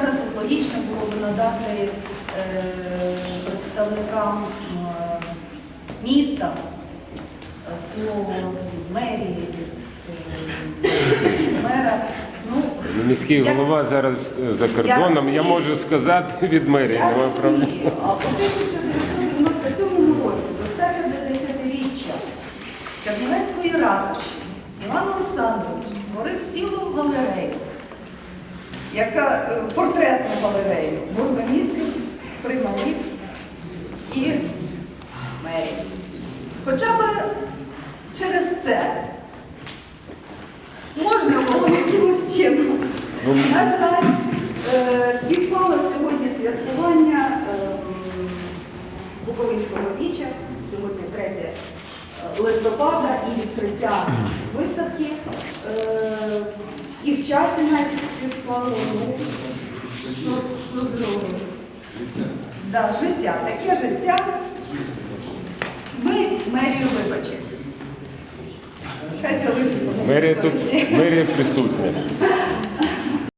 зараз логічно було б надати е, представникам е, міста е, слово від мерії, від мера. Ну, Міський я- голова зараз за кордоном. Я розумію. можу сказати від мерії, Я немає проблем. а в 1997 році до 150-річчя Чернівецької ратуші Іван Олександрович створив яка е, портретну галерею бургомістрів, примарів і мерів. Хоча б через це можна було якимось чином. Ну, На жаль, е, співпало сьогодні святкування ем, Буковинського віча, сьогодні 3 е, листопада і відкриття виставки. І часі навіть співпало. Ну, що, що зробимо? Да, життя, таке життя. Ми мерію вибачимо. Хай це лишиться на Мерія тут совісті. мерія присутня.